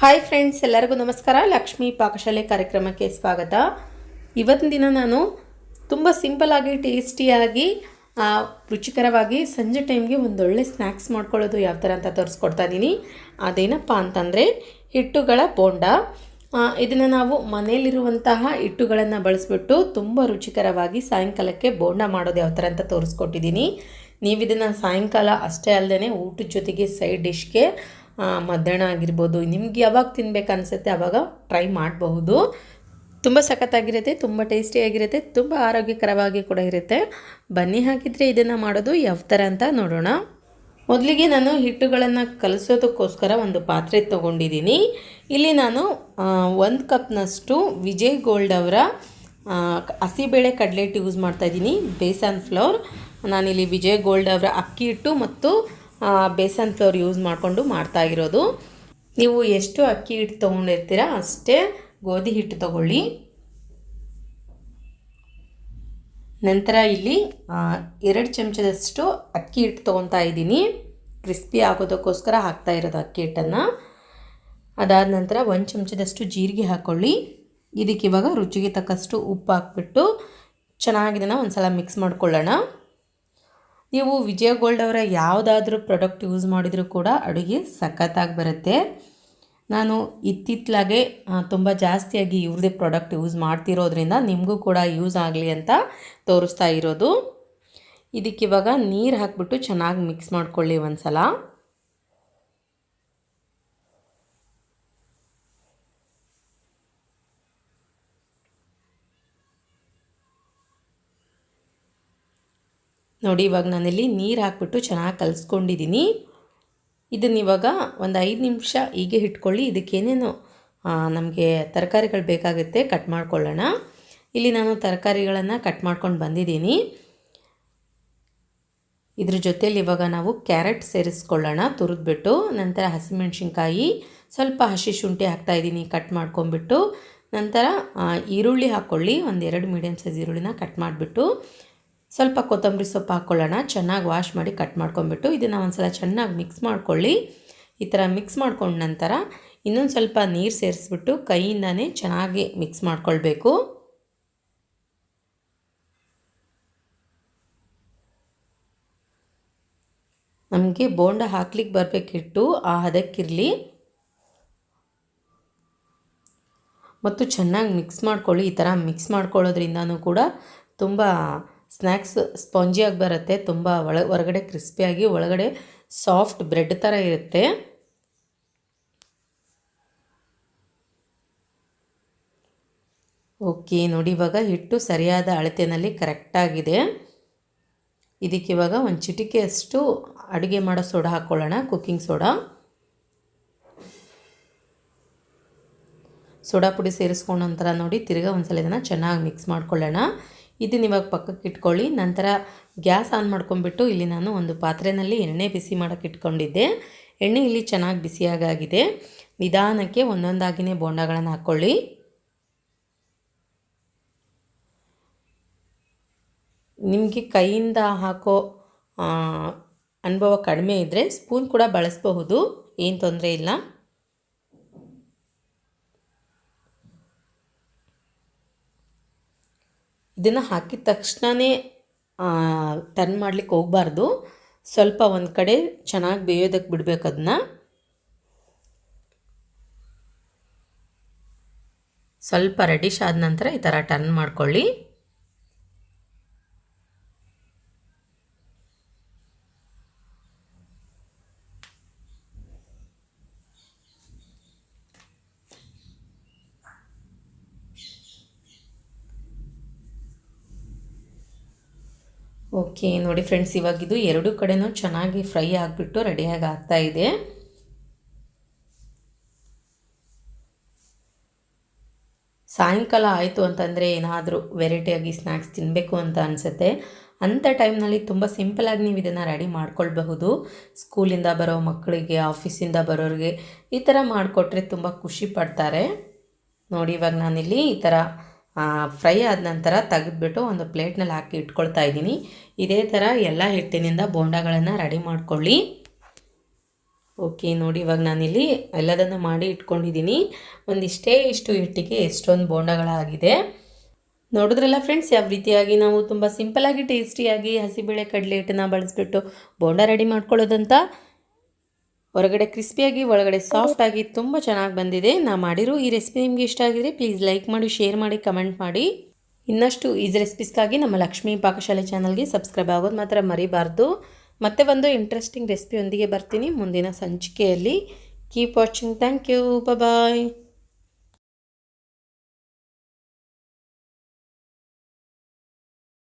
Hi friends ಎಲ್ಲರಿಗೂ ನಮಸ್ಕಾರ. ಲಕ್ಷ್ಮೀ ಪಾಕಶಾಲೆ ಕಾರ್ಯಕ್ರಮಕ್ಕೆ ಸ್ವಾಗತ. ಇವತ್ತಿನ ದಿನ ನಾನು ತುಂಬ ಸಿಂಪಲಾಗಿ ಟೇಸ್ಟಿಯಾಗಿ ರುಚಿಕರವಾಗಿ ಸಂಜೆ ಟೈಮ್ಗೆ ಒಂದೊಳ್ಳೆ ಸ್ನ್ಯಾಕ್ಸ್ ಮಾಡ್ಕೊಳ್ಳೋದು ಯಾವ ಥರ ಅಂತ ತೋರಿಸ್ಕೊಡ್ತಾ ಇದ್ದೀನಿ ಅದೇನಪ್ಪ ಅಂತಂದರೆ, ಹಿಟ್ಟುಗಳ ಬೋಂಡ. ಇದನ್ನು ನಾವು ಮನೆಯಲ್ಲಿರುವಂತಹ ಹಿಟ್ಟುಗಳನ್ನು ಬಳಸಿಬಿಟ್ಟು ತುಂಬ ರುಚಿಕರವಾಗಿ ಸಾಯಂಕಾಲಕ್ಕೆ ಬೋಂಡ ಮಾಡೋದು ಯಾವ ಥರ ಅಂತ ತೋರಿಸ್ಕೊಟ್ಟಿದ್ದೀನಿ ನೀವು ಇದನ್ನು ಸಾಯಂಕಾಲ ಅಷ್ಟೇ ಅಲ್ಲದೆ ಊಟದ ಜೊತೆಗೆ ಸೈಡ್ ಡಿಶ್ಗೆ ಮಧ್ಯಾಹ್ನ ಆಗಿರ್ಬೋದು, ನಿಮ್ಗೆ ಯಾವಾಗ ತಿನ್ಬೇಕು ಅನಿಸುತ್ತೆ ಅವಾಗ ಟ್ರೈ ಮಾಡಬಹುದು. ತುಂಬ ಸಖತ್ತಾಗಿರುತ್ತೆ, ತುಂಬ ಟೇಸ್ಟಿಯಾಗಿರುತ್ತೆ ತುಂಬ ಆರೋಗ್ಯಕರವಾಗಿ ಕೂಡ ಇರುತ್ತೆ. ಬನ್ನಿ ಹಾಕಿದರೆ ಇದನ್ನು ಮಾಡೋದು ಯಾವ ಥರ ಅಂತ ನೋಡೋಣ. ಮೊದಲಿಗೆ ನಾನು ಹಿಟ್ಟುಗಳನ್ನು ಕಲಿಸೋದಕ್ಕೋಸ್ಕರ ಒಂದು ಪಾತ್ರೆ ತೊಗೊಂಡಿದ್ದೀನಿ. ಇಲ್ಲಿ ನಾನು ಒಂದು ಕಪ್ನಷ್ಟು ವಿಜಯ್ ಗೋಲ್ಡ್ ಅವರ ಹಸಿಬೇಳೆ ಕಡಲೆ ಹಿಟ್ಟು ಯೂಸ್ ಮಾಡ್ತಾಯಿದ್ದೀನಿ ಬೇಸನ್ ಫ್ಲೋರ್. ನಾನಿಲ್ಲಿ ವಿಜಯ್ ಗೋಲ್ಡ್ ಅವರ ಅಕ್ಕಿ ಹಿಟ್ಟು ಮತ್ತು ಬೇಸನ್ ಫ್ಲೋರ್ ಯೂಸ್ ಮಾಡಿಕೊಂಡು ಮಾಡ್ತಾ ಇರೋದು. ನೀವು ಎಷ್ಟು ಅಕ್ಕಿ ಹಿಟ್ಟು ತೊಗೊಂಡಿರ್ತೀರ ಅಷ್ಟೇ ಗೋಧಿ ಹಿಟ್ಟು ತಗೊಳ್ಳಿ. ನಂತರ ಇಲ್ಲಿ ಎರಡು ಚಮಚದಷ್ಟು ಅಕ್ಕಿ ಹಿಟ್ಟು ತೊಗೊತಾ ಇದ್ದೀನಿ. ಕ್ರಿಸ್ಪಿ ಆಗೋದಕ್ಕೋಸ್ಕರ ಹಾಕ್ತಾ ಇರೋದು ಅಕ್ಕಿ ಹಿಟ್ಟನ್ನು. ಅದಾದ ನಂತರ ಒಂದು ಚಮಚದಷ್ಟು ಜೀರಿಗೆ ಹಾಕ್ಕೊಳ್ಳಿ ಇದಕ್ಕೆ ಇವಾಗ ರುಚಿಗೆ ತಕ್ಕಷ್ಟು ಉಪ್ಪು ಹಾಕ್ಬಿಟ್ಟು ಚೆನ್ನಾಗಿ ಇದನ್ನು ಒಂದು ಸಲ ಮಿಕ್ಸ್ ಮಾಡ್ಕೊಳ್ಳೋಣ. ನೀವು ವಿಜಯ ಗೋಲ್ಡ್ ಅವರ ಯಾವುದಾದ್ರೂ ಪ್ರಾಡಕ್ಟ್ ಯೂಸ್ ಮಾಡಿದರೂ ಕೂಡ ಅಡುಗೆ ಸಖತ್ತಾಗಿ ಬರುತ್ತೆ. ನಾನು ಇತ್ತಿತ್ತಲಾಗೆ ತುಂಬ ಜಾಸ್ತಿಯಾಗಿ ಇವ್ರದ್ದೇ ಪ್ರಾಡಕ್ಟ್ ಯೂಸ್ ಮಾಡ್ತಿರೋದ್ರಿಂದ ನಿಮಗೂ ಕೂಡ ಯೂಸ್ ಆಗಲಿ ಅಂತ ತೋರಿಸ್ತಾ ಇರೋದು. ಇದಕ್ಕೆ ಇವಾಗ ನೀರು ಹಾಕ್ಬಿಟ್ಟು ಚೆನ್ನಾಗಿ ಮಿಕ್ಸ್ ಮಾಡ್ಕೊಳ್ಳಿ ಒಂದು ಸಲ ನೋಡಿ, ಇವಾಗ ನಾನಿಲ್ಲಿ ನೀರು ಹಾಕ್ಬಿಟ್ಟು ಚೆನ್ನಾಗಿ ಕಲಿಸ್ಕೊಂಡಿದ್ದೀನಿ ಇದನ್ನು ಇವಾಗ ಒಂದು ಐದು ನಿಮಿಷ ಹೀಗೆ ಇಟ್ಕೊಳ್ಳಿ. ಇದಕ್ಕೇನೇನು ನಮಗೆ ತರಕಾರಿಗಳು ಬೇಕಾಗುತ್ತೆ ಕಟ್ ಮಾಡ್ಕೊಳ್ಳೋಣ. ಇಲ್ಲಿ ನಾನು ತರಕಾರಿಗಳನ್ನು ಕಟ್ ಮಾಡ್ಕೊಂಡು ಬಂದಿದ್ದೀನಿ ಇದ್ರ ಜೊತೆಯಲ್ಲಿ ಇವಾಗ ನಾವು ಕ್ಯಾರೆಟ್ ಸೇರಿಸ್ಕೊಳ್ಳೋಣ. ತುರಿದ್ಬಿಟ್ಟು ನಂತರ ಹಸಿಮೆಣ್ಸಿನ್ಕಾಯಿ, ಸ್ವಲ್ಪ ಹಸಿ ಶುಂಠಿ ಹಾಕ್ತಾಯಿದ್ದೀನಿ ಕಟ್ ಮಾಡ್ಕೊಂಬಿಟ್ಟು ನಂತರ ಈರುಳ್ಳಿ ಹಾಕ್ಕೊಳ್ಳಿ. ಒಂದೆರಡು ಮೀಡಿಯಮ್ ಸೈಜ್ ಈರುಳ್ಳಿನ ಕಟ್ ಮಾಡಿಬಿಟ್ಟು. ಸ್ವಲ್ಪ ಕೊತ್ತಂಬರಿ ಸೊಪ್ಪು ಹಾಕ್ಕೊಳ್ಳೋಣ ಚೆನ್ನಾಗಿ ವಾಶ್ ಮಾಡಿ ಕಟ್ ಮಾಡ್ಕೊಂಬಿಟ್ಟು ಇದನ್ನು ಒಂದು ಸಲ ಚೆನ್ನಾಗಿ ಮಿಕ್ಸ್ ಮಾಡ್ಕೊಳ್ಳಿ. ಈ ಥರ ಮಿಕ್ಸ್ ಮಾಡ್ಕೊಂಡ ನಂತರ ಇನ್ನೊಂದು ಸ್ವಲ್ಪ ನೀರು ಸೇರಿಸ್ಬಿಟ್ಟು ಕೈಯಿಂದನೇ ಚೆನ್ನಾಗಿ ಮಿಕ್ಸ್ ಮಾಡ್ಕೊಳ್ಬೇಕು. ನಮಗೆ ಬೋಂಡ ಹಾಕ್ಲಿಕ್ಕೆ ಬರಬೇಕಿಟ್ಟು ಆ ಹದಕ್ಕಿರಲಿ. ಮತ್ತು ಚೆನ್ನಾಗಿ ಮಿಕ್ಸ್ ಮಾಡ್ಕೊಳ್ಳಿ. ಈ ಥರ ಮಿಕ್ಸ್ ಮಾಡ್ಕೊಳ್ಳೋದ್ರಿಂದನೂ ಕೂಡ ತುಂಬ ಸ್ನ್ಯಾಕ್ಸ್ ಸ್ಪಾಂಜಿಯಾಗಿ ಬರುತ್ತೆ, ತುಂಬ ಒಳ, ಹೊರಗಡೆ ಕ್ರಿಸ್ಪಿಯಾಗಿ ಒಳಗಡೆ ಸಾಫ್ಟ್ ಬ್ರೆಡ್ ಥರ ಇರುತ್ತೆ. ಓಕೆ ನೋಡಿ ಇವಾಗ ಹಿಟ್ಟು ಸರಿಯಾದ ಅಳತೆಯಲ್ಲಿ ಕರೆಕ್ಟಾಗಿದೆ ಇದಕ್ಕೆ ಇವಾಗ ಒಂದು ಚಿಟಿಕೆಯಷ್ಟು ಅಡುಗೆ ಮಾಡೋ ಸೋಡಾ ಹಾಕ್ಕೊಳ್ಳೋಣ ಕುಕ್ಕಿಂಗ್ ಸೋಡಾ. ಸೋಡಾ ಪುಡಿ ಸೇರಿಸ್ಕೊಂಡ ನಂತರ ನೋಡಿ ತಿರ್ಗಾ ಒಂದ್ಸಲ ಇದನ್ನು ಚೆನ್ನಾಗಿ ಮಿಕ್ಸ್ ಮಾಡ್ಕೊಳ್ಳೋಣ. ಇದನ್ನ ಇವಾಗ ಪಕ್ಕಕ್ಕೆ ಇಟ್ಕೊಳ್ಳಿ. ನಂತರ ಗ್ಯಾಸ್ ಆನ್ ಮಾಡ್ಕೊಂಡ್ಬಿಟ್ಟು ಇಲ್ಲಿ ನಾನು ಒಂದು ಪಾತ್ರೆಯಲ್ಲಿ ಎಣ್ಣೆ ಬಿಸಿ ಮಾಡೋಕ್ಕೆ ಇಟ್ಕೊಂಡಿದ್ದೆ. ಎಣ್ಣೆ ಇಲ್ಲಿ ಚೆನ್ನಾಗಿ ಬಿಸಿಯಾಗಾಗಿದೆ ನಿಧಾನಕ್ಕೆ ಒಂದೊಂದಾಗಿನೇ ಬೋಂಡಗಳನ್ನು ಹಾಕ್ಕೊಳ್ಳಿ ನಿಮಗೆ ಕೈಯಿಂದ ಹಾಕೋ ಅನುಭವ ಕಡಿಮೆ ಇದ್ದರೆ ಸ್ಪೂನ್ ಕೂಡ ಬಳಸಬಹುದು. ಏನು ತೊಂದರೆ ಇಲ್ಲ. ಇದನ್ನು ಹಾಕಿದ ತಕ್ಷಣವೇ ಟರ್ನ್ ಮಾಡಲಿಕ್ಕೆ ಹೋಗಬಾರ್ದು. ಸ್ವಲ್ಪ ಒಂದು ಕಡೆ ಚೆನ್ನಾಗಿ ಬೇಯೋದಕ್ಕೆ ಬಿಡಬೇಕು ಅದನ್ನ ಸ್ವಲ್ಪ ರೆಡಿಶ್ ಆದ ನಂತರ ಈ ಥರ ಟರ್ನ್ ಮಾಡ್ಕೊಳ್ಳಿ. ಓಕೆ ನೋಡಿ ಫ್ರೆಂಡ್ಸ್ ಇವಾಗ ಇದು ಎರಡು ಕಡೆನೂ ಚೆನ್ನಾಗಿ ಫ್ರೈ ಆಗಿಬಿಟ್ಟು ರೆಡಿಯಾಗಿ ಆಗ್ತಾ ಇದೆ. ಸಾಯಂಕಾಲ ಆಯಿತು ಅಂತಂದರೆ ಏನಾದರೂ ವೆರೈಟಿಯಾಗಿ ಸ್ನ್ಯಾಕ್ಸ್ ತಿನ್ನಬೇಕು ಅಂತ ಅನಿಸುತ್ತೆ. ಅಂಥ ಟೈಮ್ನಲ್ಲಿ ತುಂಬ ಸಿಂಪಲಾಗಿ ನೀವು ಇದನ್ನು ರೆಡಿ ಮಾಡ್ಕೊಳ್ಬಹುದು. ಸ್ಕೂಲಿಂದ ಬರೋ ಮಕ್ಕಳಿಗೆ ಆಫೀಸಿಂದ ಬರೋರಿಗೆ ಈ ಥರ ಮಾಡಿಕೊಟ್ರೆ ತುಂಬ ಖುಷಿ ಪಡ್ತಾರೆ. ನೋಡಿ ಇವಾಗ ನಾನಿಲ್ಲಿ ಈ ಥರ ಫ್ರೈ ಆದ ನಂತರ ತೆಗೆದುಬಿಟ್ಟು ಒಂದು ಪ್ಲೇಟ್ನಲ್ಲಿ ಹಾಕಿ ಇಟ್ಕೊಳ್ತಾ ಇದ್ದೀನಿ. ಇದೇ ಥರ ಎಲ್ಲ ಹಿಟ್ಟಿನಿಂದ ಬೋಂಡಗಳನ್ನು ರೆಡಿ ಮಾಡ್ಕೊಳ್ಳಿ. ಓಕೆ, ನೋಡಿ ಇವಾಗ ನಾನಿಲ್ಲಿ ಎಲ್ಲದನ್ನು ಮಾಡಿ ಇಟ್ಕೊಂಡಿದ್ದೀನಿ. ಒಂದಿಷ್ಟೇ ಇಷ್ಟು ಹಿಟ್ಟಿಗೆ ಎಷ್ಟೊಂದು ಬೋಂಡಗಳಾಗಿದೆ. ನೋಡಿದ್ರಲ್ಲ ಫ್ರೆಂಡ್ಸ್ ಯಾವ ರೀತಿಯಾಗಿ ನಾವು ತುಂಬ ಸಿಂಪಲಾಗಿ ಟೇಸ್ಟಿಯಾಗಿ ಹಸಿಬೇಳೆ ಕಡಲೆ ಹಿಟ್ಟನ್ನು ಬಳಸಿಬಿಟ್ಟು ಬೋಂಡ ರೆಡಿ ಮಾಡ್ಕೊಳ್ಳೋದಂತ? ಹೊರಗಡೆ ಕ್ರಿಸ್ಪಿಯಾಗಿ, ಒಳಗಡೆ ಸಾಫ್ಟಾಗಿ ತುಂಬ ಚೆನ್ನಾಗಿ ಬಂದಿದೆ. ನಾ ಮಾಡಿರೋ ಈ ರೆಸಿಪಿ ನಿಮಗೆ ಇಷ್ಟ ಆಗಿದ್ರೆ ಪ್ಲೀಸ್ ಲೈಕ್ ಮಾಡಿ ಶೇರ್ ಮಾಡಿ ಕಮೆಂಟ್ ಮಾಡಿ. ಇನ್ನಷ್ಟು ಈಸ್ ರೆಸಿಪೀಸ್ಗಾಗಿ ನಮ್ಮ ಲಕ್ಷ್ಮೀ ಪಾಕಶಾಲೆ ಚಾನಲ್ಗೆ ಸಬ್ಸ್ಕ್ರೈಬ್ ಆಗೋದು ಮಾತ್ರ ಮರಿಬಾರ್ದು. ಮತ್ತೆ ಒಂದು ಇಂಟ್ರೆಸ್ಟಿಂಗ್ ರೆಸಿಪಿಯೊಂದಿಗೆ ಬರ್ತೀನಿ ಮುಂದಿನ ಸಂಚಿಕೆಯಲ್ಲಿ. Keep watching thank you bye